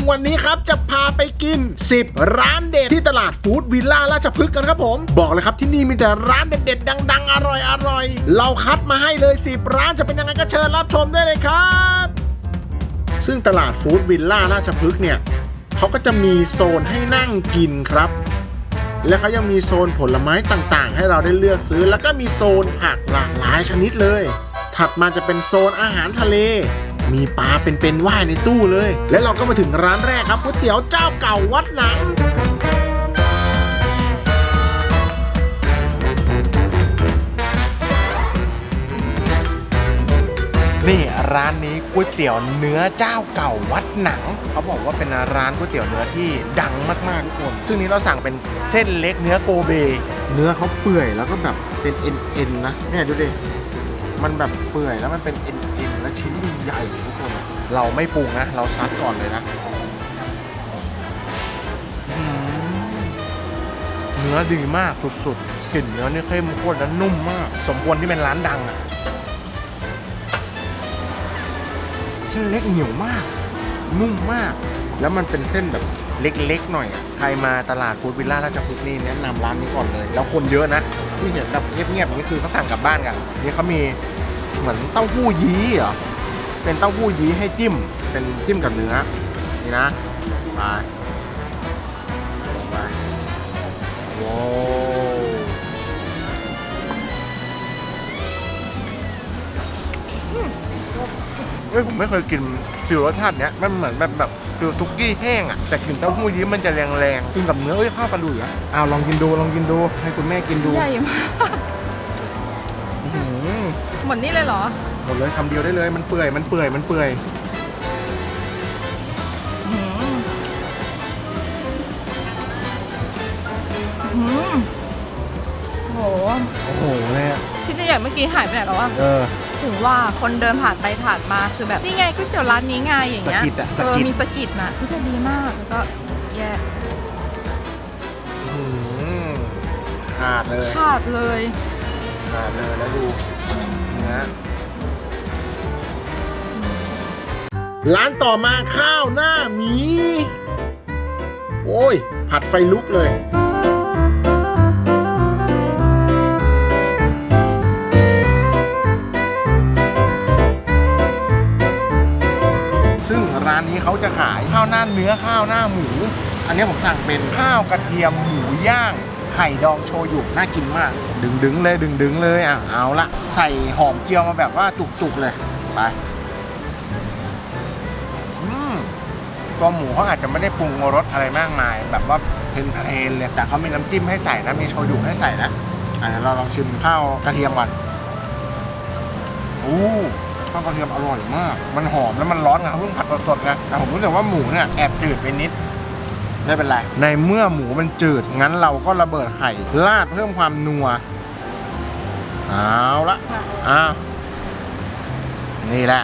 งวันนี้ครับ จะพาไปกิน 10 ร้านเด็ดที่ตลาดฟู้ดวิลล่าราชพฤกษ์กันครับผม บอกเลยครับที่นี่มีแต่ร้านเด็ดๆดัง ๆ อร่อยๆเราคัดมาให้เลย 10 ร้านจะเป็นยังไงก็เชิญรับชมได้เลยครับ ซึ่งตลาดฟู้ดวิลล่าราชพฤกษ์เนี่ยเขาก็จะมีโซนให้นั่งกินครับและเขายังมีโซนผลไม้ต่างๆ ให้เราได้เลือกซื้อ แล้วก็มีโซนผักหลากหลายชนิดเลย ถัดมาจะเป็นโซนอาหารทะเล มีปลาเป็นๆว่ายในตู้เลย และเราก็มาถึงร้านแรกครับก๋วยเตี๋ยวเจ้าเก่าวัดหนังนี่ร้านนี้ก๋วยเตี๋ยวเนื้อเจ้าเก่าวัดหนัง เขาบอกว่าเป็นร้านก๋วยเตี๋ยวเนื้อที่ดังมากๆทุกคน ซึ่งนี้เราสั่งเป็นเส้นเล็กเนื้อโกเบ เนื้อเขาเปื่อยแล้วก็แบบเป็นเอ็นๆนะเนี่ยดูดิ มันแบบเปื่อยแล้วมันเป็นเอ็นๆแล้วชิ้นใหญ่ๆทุกคน เราไม่ปรุงนะ เราซัดก่อนเลยนะอืมเนื้อดีมากสุดๆกลิ่นเนื้อนี่เข้มข้นและนุ่มมาก สมควรที่เป็นร้านดังอะเส้นเล็กเหนียวมาก นุ่มมาก แล้วมันเป็นเส้นแบบเล็กๆหน่อยอะใครมาตลาดฟู้ดวิลล่าราชพฤกษ์นี่แนะนำร้านนี้ก่อนเลย แล้วคนเยอะนะ ที่เห็นแบบเงียบๆอย่างนี้คือเขาสั่งกลับบ้านกัน นี่เขามีเหมือนเต้าหู้ยี้เหรอ เป็นเต้าหู้ยี้ให้จิ้ม เป็นจิ้มกับเนื้อ นี่นะไปไปว้าวเฮ้ยผมไม่เคยกินฟิวรสชาติเนี้ย มันเหมือนแบบแบบ ฟิวทุกกี้แห้งอะแต่กลิ่นเต้าหู้ยี้มันจะแรงๆกินกับเนื้อเอ้ยเข้ากันดูอยู่นะอ้าวลองกินดูลองกินดูให้คุณแม่กินดูใหญ่มากอื้อหือหมดนี่เลยเหรอ หมดเลยคำเดียวได้เลยมันเปื่อยมันเปื่อยมันเปื่อยอื้อหืออื้อหือโหโอ้โหเลยอะที่จะใหญ่เมื่อกี้หายไปไหนแล้วอะ เออ ถึงว่าคนเดินผ่านไปผ่านมาคือแบบนี่ไงก๋วยเตี๋ยวร้านนี้ไงอย่างเงี้ยสะกิดอะสะเออกิด มีสะกิดนะที่ดีมากแล้วก็แยกอื้อหือขาดเลยขาดเลยขาดเลยแล้วดูเนื้อร้านต่อมาข้าวหน้าหมี โอ้ย ผัดไฟลุกเลย เขาจะขายข้าวหน้าเนื้อข้าวหน้าหมู อันนี้ผมสั่งเป็นข้าวกระเทียมหมูย่างไข่ดองโชยุน่ากินมาก ดึงดึงๆเลยดึงดึงๆเลยอะเอาละใส่หอมเจียวมาแบบว่าจุกๆเลยไปอืมตัวหมูเขาอาจจะไม่ได้ปรุงรสอะไรมากมาย แบบว่าเพนเพนเลยแต่เขามีน้ำจิ้มให้ใส่นะมีโชยุให้ใส่นะอะเดี๋ยวเราลองชิมข้าวกระเทียมก่อนอู้ ข้าวกระเทียมอร่อยมาก มันหอมแล้วมันร้อนไงเขาเพิ่งผัดสดๆไงแต่ผมรู้สึกว่าหมูเนี่ยแอบจืดไปนิด ไม่เป็นไร ในเมื่อหมูมันจืด งั้นเราก็ระเบิดไข่ราดเพิ่มความนัว เอาละอ้าวนี่แหละ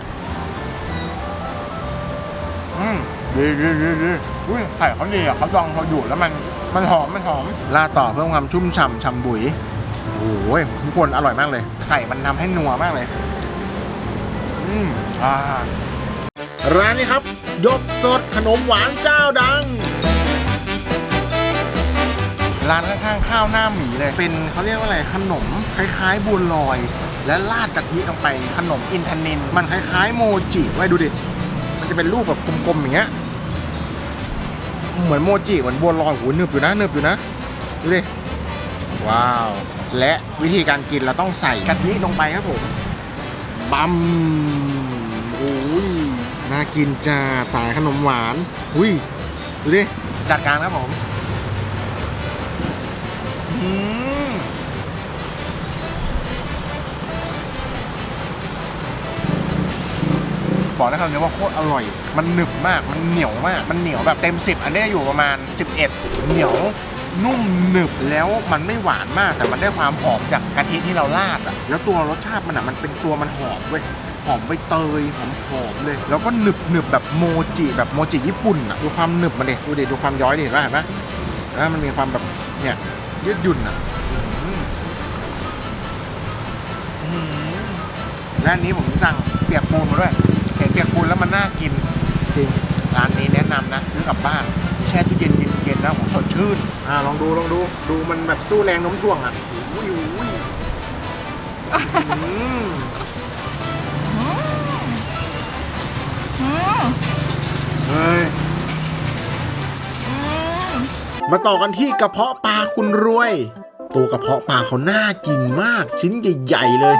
อืมดีดีดีดีอุ้ยไข่เขาดีอะเขาดองเขาอยู่แล้วมัน มันหอม มันหอมราดต่อเพิ่มความชุ่มฉ่ำฉ่ำบุ๋ยโอ้ยทุกคนอร่อยมากเลย ไข่มันทำให้นัวมากเลย อืมอ่าร้านนี้ครับ ยกสดขนมหวานเจ้าดัง ร้านข้างๆข้าวหน้าหมีเลย เป็นเขาเรียกว่าอะไรขนมคล้ายๆบัวลอย และราดกะทิลงไปขนมอินทนินมันคล้ายๆ โมจิไว้ดูดิ มันจะเป็นรูปแบบกลมๆอย่างเงี้ยเหมือนโมจิเหมือนบัวลอยโหหนึบอยู่นะหนึบอยู่นะดูดิว้าว และวิธีการกินเราต้องใส่กะทิลงไปครับผม บัมโอ้ยน่ากินจ้าสายขนมหวาน อุ้ย ดูดิ จัดการครับผมบอกได้คำเดียวว่าโคตรอร่อย มันหนึบมาก มันเหนียวมาก มันเหนียวแบบเต็มสิบอันนี้อยู่ประมาณ 11 เหนียว นุ่มหนึบแล้วมันไม่หวานมากแต่มันได้ความหอมจากกะทิที่เราราดอะแล้วตัวรสชาติมันอะมันเป็นตัวมันหอมเว้ยหอมใบเตยหอมหอมเลย แล้วก็หนึบหนึบแบบโมจิแบบโมจิญี่ปุ่นอะดูความหนึบมันดิดูดิดูความย้อยเห็นปะเห็นปะอะมันมีความแบบเนี่ยยืดหยุ่นอะและอันนี้ผมสั่งเปียกปูนมาด้วยเห็นเปียกปูนแล้วมันน่ากินจริงร้านนี้แนะนำนะซื้อกลับบ้านแช่ตู้เย็นกิน เย็นๆนะผมสดชื่น อ่าลองดูลองดูดูมันแบบสู้แรงโน้มถ่วงอะอุ้ยอุ้ยอืมอืมเฮ้ยอืมมาต่อกันที่กระเพาะปลาคุณรวย ตัวกระเพาะปลาเขาน่ากินมากชิ้นใหญ่ๆเลย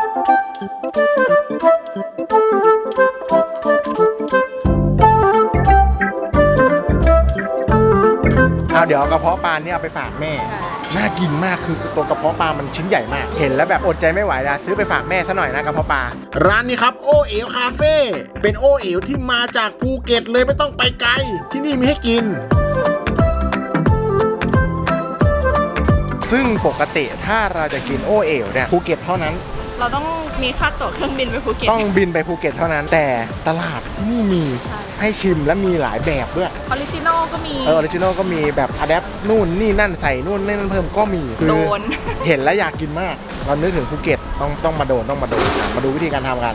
เอาเดี๋ยวเอากระเพาะปลาเนี่ยเอาไปฝากแม่ใช่น่ากินมากคือตัวกระเพาะปลามันชิ้นใหญ่มาก เห็นแล้วแบบอดใจไม่ไหวนะซื้อไปฝากแม่ซะหน่อยนะกระเพาะปลา ร้านนี้ครับโอเอ๋วคาเฟ่ เป็นโอเอ๋วที่มาจากภูเก็ตเลยไม่ต้องไปไกล ที่นี่มีให้กินซึ่งปกติถ้าเราจะกินโอเอ๋วเนี่ยภูเก็ตเท่านั้น เราต้องมีค่าตั๋วเครื่องบินไปภูเก็ตต้องบินไปภูเก็ตเท่านั้น แต่ตลาดที่นี่มีใช่ให้ชิมและมีหลายแบบด้วยออริจินอลก็มีเออออริจินอลก็มีแบบอะแดปนู่นนี่นั่นใส่นู่นนี่นั่นเพิ่มก็มีคือโดน เห็นแล้วอยากกินมากเรานึกถึงภูเก็ตต้องต้องมาโดนต้องมาโดนอะมาดูวิธีการทำกัน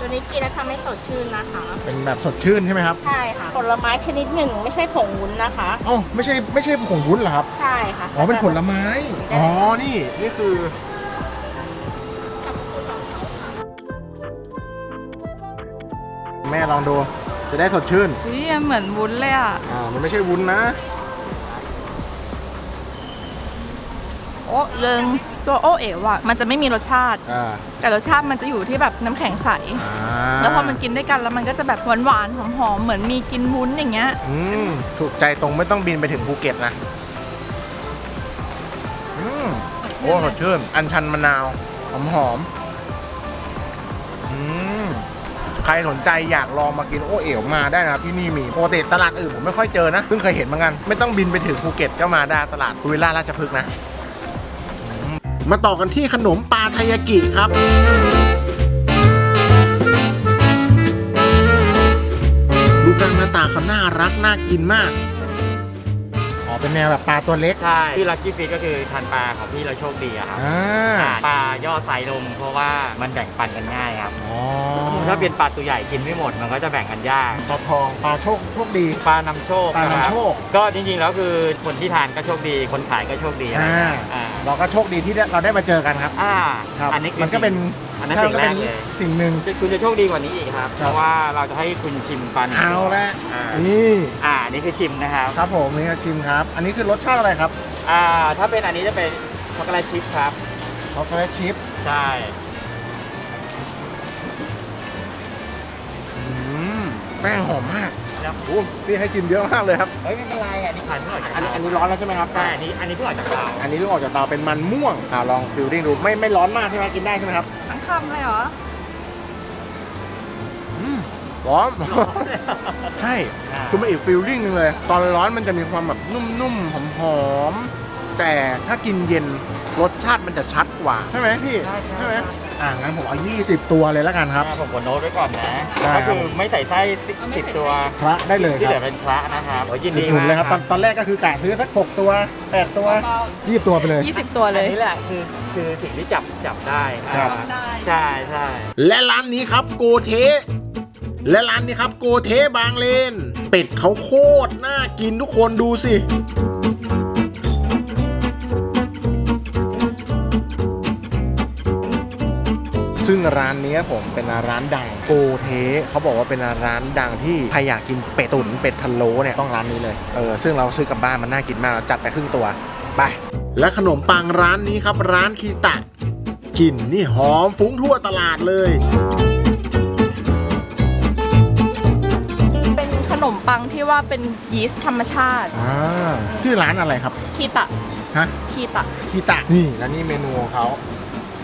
ตัวนี้กินแล้วทำให้สดชื่นนะคะ เป็นแบบสดชื่นใช่ไหมครับใช่ค่ะ ผลไม้ชนิดหนึ่งไม่ใช่ผงวุ้นนะคะ อ๋อไม่ใช่ไม่ใช่ผงวุ้นเหรอครับ ใช่ค่ะอ๋อเป็นผลไม้ อ๋อนี่นี่คือ แม่ลองดู จะได้สดชื่นเฮ้ยเหมือนวุ้นเลยอะ อ่ามันไม่ใช่วุ้นนะ โอ้เริงตัวโอเอ๋วอะมันจะไม่มีรสชาติ อ่าแต่รสชาติมันจะอยู่ที่แบบน้ำแข็งใส อ่าแล้วพอมันกินด้วยกันแล้วมันก็จะแบบหวานๆหอมๆเหมือนมีกินวุ้นอย่างเงี้ย อืมถูกใจตรงไม่ต้องบินไปถึงภูเก็ตนะอืมโอ้สดชื่น อันชันมะนาว หอมหอมๆอืมใครสนใจอยากลองมากินโอเอ๋วมาได้นะครับที่นี่มีปกติตลาดอื่นผมไม่ค่อยเจอนะเพิ่งเคยเห็นเหมือนกัน ไม่ต้องบินไปถึงภูเก็ตก็มาได้ตลาดคุวิลล่าราชพฤกษ์นะ มาต่อกันที่ขนมปลาไทยากิครับรูปร่างหน้าตาเขาน่ารักน่ากินมาก เป็นแนวแบบปลาตัวเล็ก ใช่ที่ลักกี้ฟิตก็คือทานปลาของพี่เราโชคดีอะครับอ่าปลาย่อไซส์ลงเพราะว่ามันแบ่งปันกันง่ายครับ อ๋อถ้าเป็นปลาตัวใหญ่กินไม่หมดมันก็จะแบ่งกันยาก ปลาทองปลาโชคโชคดี ปลานำโชคปลานำนะครับโชค ก็จริงๆแล้วคือคนที่ทานก็โชคดี คนขายก็โชคดีอะไรอ่าเงี้ยอ่าเราก็โชคดีที่ได้เราได้มาเจอกันครับ อ่าครับ อันนี้คือมันก็เป็น อันนั้นสิ่งแรกเลยสิ่งหนึ่งคุณจะโชคดีกว่านี้อีกครับครับเพราะว่าเราจะให้คุณชิมปลาหนึ่งเอาตัวละอ่านี่อ่าอันนี่คือชิมนะครับครับผมนี่ครับชิมครับ อันนี้คือรสชาติอะไรครับ อ่า ถ้าเป็นอันนี้จะเป็นช็อกโกแลตชิพครับช็อกโกแลตชิพใช่อืมแป้งหอมมากโอ้พี่ให้ชิมเยอะมากเลยครับ เฮ้ยไม่เป็นไรอันนี้ผ่านเพิ่งออกจากอันนี้เตาอันนี้ร้อนแล้วใช่ไหมครับใช่อันนี้อันนี้เพิ่งออกจากเตา อันนี้เพิ่งออกจากเตาเป็นมันม่วงอ่าลองฟิลลิ่งดู ไม่ไม่ร้อนมากใช่ไหมกินได้ใช่ไหมครับทั้ง คำเลยเหรอ อืมร้อน ใช่คือมันอีกฟิลลิ่งหนึงเลย ตอนร้อนมันจะมีความแบบนุ่มๆ หอมๆ แต่ถ้ากินเย็นรสชาติมันจะชัดกว่า ใช่ไหมพี่ใช่ใช่ไหม อ่างั้นผมเอา 20 ตัวเลยแล้วกันครับ อ่าผมกดโน้ตไว้ก่อนนะ ได้ก็ครัคืบอไม่ใส่ไส้สิบตัวพระได้เลยที่คเหลืรับอเป็นพระนะครับโอ้ยยินดีหนุนเลยมากครับตอนตอนแรกก็คือกะซื้อสัก6ตัว8ตัว20ตัวไปเลย 20 ตัวอัเลนยนี้แหละคือคือสิ่งที่จับจับได้ครับ อ่าใช่ใช่และร้านนี้ครับโกเท และร้านนี้ครับโกเทบางเลน เป็ดเขาโคตรน่ากินทุกคนดูสิ ซึ่งร้านนี้ผมเป็นร้านดังโกเทเขาบอกว่าเป็นร้านดังที่ใครอยากกินเป็ดตุ๋นเป็ดพะโล้เนี่ยต้องร้านนี้เลยเออซึ่งเราซื้อกลับบ้านมันน่ากินมากเราจัดไปครึ่งตัวไปและขนมปังร้านนี้ครับร้านคีตะกลิ่นนี่หอมฟุ้งทั่วตลาดเลยเป็นขนมปังที่ว่าเป็นยีสต์ธรรมชาติอ่าชื่อร้านอะไรครับ คีตะ ฮะ คีตะ คีตะ นี่ และนี่เมนูของเขา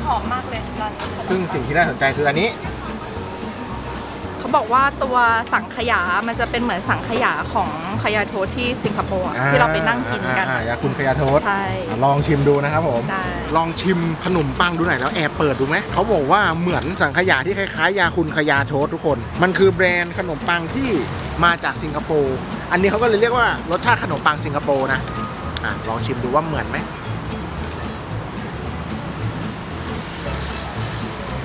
หอมมากเลยร้านนี้ขนมซึ่งสิ่งที่น่าสนใจคืออันนี้ เขาบอกว่าตัวสังขยา มันจะเป็นเหมือนสังขยาของขยาโทษที่สิงคโปร์อะที่เราไปนั่งกินกัน อ่าอ่ายาคุณขยาโทษใช่ลองชิมดูนะครับผม ได้ ลองชิมขนมปังดูหน่อยแล้วแอบเปิดดูไหม เขาบอกว่าเหมือนสังขยาที่คล้ายๆ ยาคุณขยาโทษทุกคน มันคือแบรนด์ขนมปังที่มาจากสิงคโปร์ อันนี้เขาก็เลยเรียกว่ารสชาติขนมปังสิงคโปร์นะ อะลองชิมดูว่าเหมือนไหม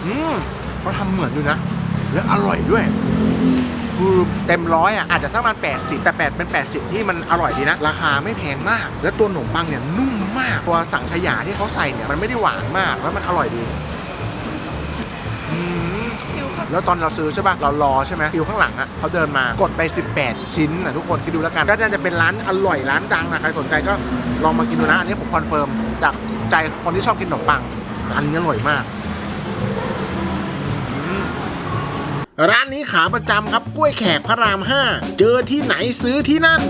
อืมเขาทำเหมือนอยู่นะ แล้วอร่อยด้วย คือเต็มร้อยอะอาจจะสักประมาณ80 แต่8เป็น 80 ที่มันอร่อยดีนะ ราคาไม่แพงมาก แล้วตัวขนมปังเนี่ยนุ่มมาก ตัวสังขยาที่เขาใส่เนี่ยมันไม่ได้หวานมากแล้วมันอร่อยดีอืมแล้วตอนเราซื้อใช่ป่ะเรารอใช่ไหมคิวข้างหลังอะเขาเดินมากดไป 18 ชิ้นนะทุกคนคิดดูแล้วกันก็น่าจะเป็นร้านอร่อยร้านดังนะใครสนใจก็ลองมากินดูนะอันนี้ผมคอนเฟิร์มจากใจคนที่ชอบกินขนมปังอันนี้อร่อยมากอืม ร้านนี้ขาประจำครับกล้วยแขกพระราม 5 เจอที่ไหนซื้อที่นั่น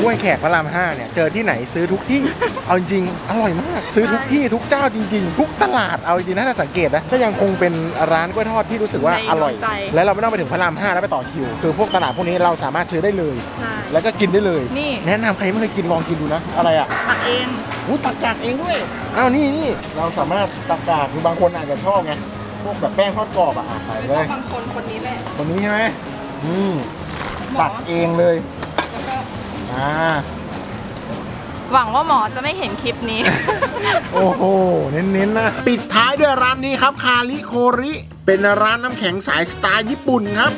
กล้วยแขกพระรามห้าเนี่ย เจอที่ไหนซื้อทุกที่ เอาจริงๆอร่อยมาก ซื้อทุกที่ทุกเจ้าจริง ๆ ทุกตลาดเอาจริงๆนะถ้าสังเกตนะก็ยังคงเป็นร้านกล้วยทอดที่รู้สึกว่าในอร่อยดวงใจ และเราไม่ต้องไปถึงพระรามห้าแล้วไปต่อคิว คือพวกตลาดพวกนี้เราสามารถซื้อได้เลย ใช่ แล้วก็กินได้เลย นี่ แนะนำใครไม่เคยกินลองกินดูนะอะไรอะ ตักเอง อู้ตักกากเองด้วย อ้าวนี่นี่เราสามารถตักกากคือบางคนอาจจะชอบไง พวกแบบแป้งทอดกรอบอะอะใส่ไม่เลต้องยบางคนคนนี้แหละคนนี้ใช่ไหมอืมหมอตักเองเลย แล้วก็อ่า หวังว่าหมอจะไม่เห็นคลิปนี้ โอ้โห เน้นๆนะ ปิดท้ายด้วยร้านนี้ครับ คาริโคริ เป็นร้านน้ำแข็งสายสไตล์ญี่ปุ่นครับ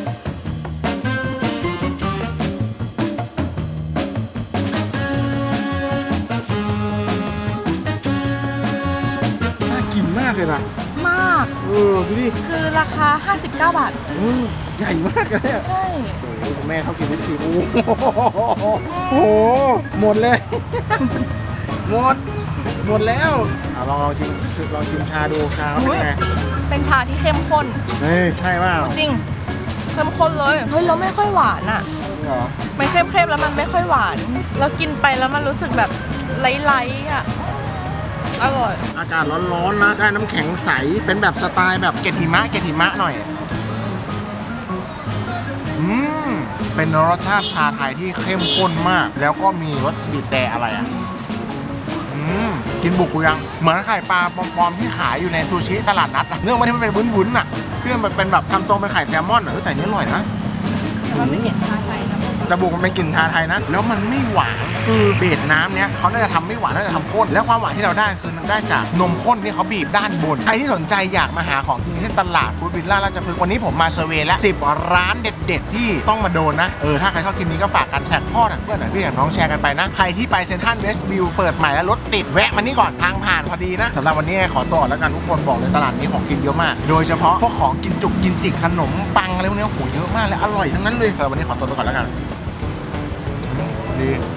นมากเลยนะมาก เออดูดิคือราคา 59 บาท เออใหญ่มากเลยอะใช่ โอ้โหคุณแม่เขากินวิปครีมโอ้โหโอ้โหหมดเลย หมด หมดแล้วอะลองลองชิมลองชิมชาดูชาเขาเป็นไงเป็นชาที่เข้มข้น เฮ้ยใช่เปล่าจริงเข้มข้นเลยเฮ้ยแล้วไม่ค่อยหวานอะเหรอ มันเข้มๆแล้วมันไม่ค่อยหวาน แล้วกินไปแล้วมันรู้สึกแบบไร้ๆอะ อร่อย อากาศร้อนๆนะได้น้ำแข็งใส เป็นแบบสไตล์แบบเกล็ดหิมะเกล็ดหิมะหน่อย อืม เป็นรสชาติชาไทยที่เข้มข้นมาก แล้วก็มีรสบีบแต่อะไรอะ อืม กินบุกกูยัง เหมือนไข่ปลาปลอมๆที่ขายอยู่ในซูชิตลาดนัดอะเรื่องมันที่มันเป็นวุ้นๆอะที่มันเป็นแบบทำตัวเป็นไข่แซลมอนอะเออแต่อันนี้อร่อยนะ แต่ว่าไม่เห็นชาไทย นะแต่บุกมันเป็นกลิ่นชาไทยนะ แล้วมันไม่หวานคือเบสน้ำเนี้ยเขาน่าจะทำไม่หวานน่าจะทำข้น แล้วความหวานที่เราได้คือมันได้จากนมข้นที่เขาบีบด้านบน ใครที่สนใจอยากมาหาของกินที่ตลาดฟู้ดวิลล่าราชพฤกษ์วันนี้ผมมาเซอร์เวย์แล้วสิบร้านเด็ด ๆ ที่ต้องมาโดนนะ เออ ถ้าใครชอบกินนี้ก็ฝากกันแท็กพ่อแท็กเพื่อนหน่อยพี่อย่างน้องแชร์กันไปนะ ใครที่ไปเซ็นทรัลเวสต์วิวเปิดใหม่แล้วรถติดแวะมานี่ก่อนทางผ่านพอดีนะสำหรับวันนี้ขอตัวก่อนแล้วกันทุกคนบอกเลยตลาดนี้ของกินเยอะมาก โดยเฉพาะพวกของกินจุกกินจิกขนมปังอะไรพวกนี้ยโหเยอะมากและอร่อยทั้งนั้นเลยสำหรับวันนี้ขอตัวไปก่อนแล้วกัน ดี